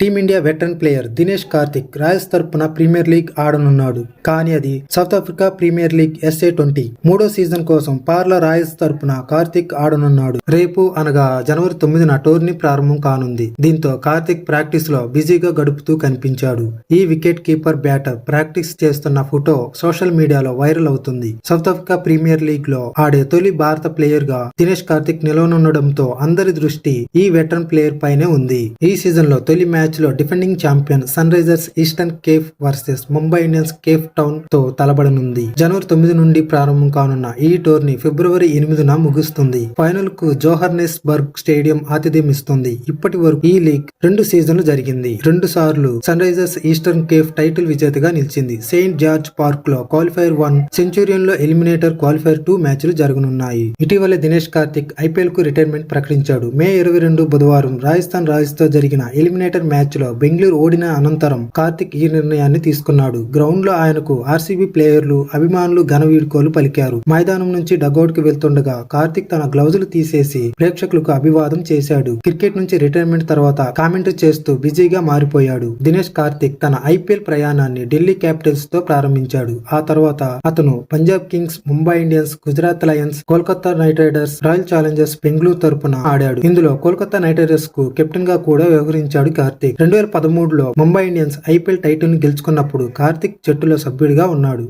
Team India veteran player Dinesh Karthik Royals తరపున premier league ఆడనున్నాడు. కానీ అది South Africa premier league SA twenty మూడో సీజన్ కోసం పార్ల రాయల్స్ తరపున కార్తిక్ ఆడనున్నాడు. రేపు అనగా జనవరి తొమ్మిదిన టోర్నీ ప్రారంభం కానుంది. దీంతో కార్తిక్ ప్రాక్టీస్లో బిజీగా గడుపుతూ కనిపించాడు. ఈ వికెట్ కీపర్ బ్యాటర్ ప్రాక్టీస్ చేస్తున్న ఫోటో సోషల్ మీడియాలో వైరల్ అవుతుంది. సౌత్ ఆఫ్రికా ప్రీమియర్ లీగ్లో ఆడే తొలి భారత ప్లేయర్గా దినేష్ కార్తిక్ నిలవనుండడంతో అందరి దృష్టి ఈ వెటరన్ ప్లేయర్ పైనే ఉంది. ఈ సీజన్లో తొలి మ్యాచ్ మ్యాచ్లో defending champion Sunrisers Eastern Cape versus Mumbai Indians Cape టౌన్తో తలబడనుంది. జనవరి తొమ్మిది నుండి ప్రారంభం కానున్న ఈ టోర్నీ ఫిబ్రవరి ఎనిమిదిన ముగుస్తుంది. ఫైనల్కు జోహర్నెస్ బర్గ్ స్టేడియం ఆతిథ్యం ఇస్తుంది ఇప్పటి వరకు ఈ లీగ్ రెండు సీజన్లు జరిగింది. రెండు సార్లు Sunrisers Eastern Cape title విజేతగా నిలిచింది. సెయింట్ జార్జ్ పార్క్లో క్వాలిఫైర్ వన్ సెంచురియన్లో ఎలిమినేటర్ క్వాలిఫైర్ టూ మ్యాచ్లు జరగనున్నాయి. ఇటీవలే దినేష్ కార్తిక్ ఐపీఎల్కు రిటైర్మెంట్ ప్రకటించాడు. మే ఇరవై రెండు బుధవారం రాజస్థాన్ రాయల్స్తో జరిగిన ఎలిమినేటర్ మ్యాచ్లో బెంగళూరు ఓడిన అనంతరం కార్తిక్ ఈ నిర్ణయాన్ని తీసుకున్నాడు. గ్రౌండ్లో ఆయనకు ఆర్సీబీ ప్లేయర్లు అభిమానులు ఘన వీడ్కోలు పలికారు. మైదానం నుంచి డగౌట్కి వెళ్తుండగా కార్తిక్ తన గ్లౌజులు తీసేసి ప్రేక్షకులకు అభివాదం చేశాడు. క్రికెట్ నుంచి రిటైర్మెంట్ తర్వాత కామెంటరీ చేస్తూ బిజీగా మారిపోయాడు. దినేష్ కార్తిక్ తన ఐపీఎల్ ప్రయాణాన్ని ఢిల్లీ క్యాపిటల్స్తో ప్రారంభించాడు. ఆ తర్వాత అతను Punjab Kings Mumbai Indians Gujarat Lions Kolkata Knight Riders Royal Challengers Bengaluru తరపున ఆడాడు. ఇందులో కోల్కతా నైట్ రైడర్స్కు కెప్టెన్గా కూడా వ్యవహరించాడు కార్తిక్. కార్తిక్. రెండు వేల పదమూడులో ముంబై ఇండియన్స్ ఐపీఎల్ టైటిల్ని గెలుచుకున్నప్పుడు కార్తిక్ జట్టులో సభ్యుడిగా ఉన్నాడు.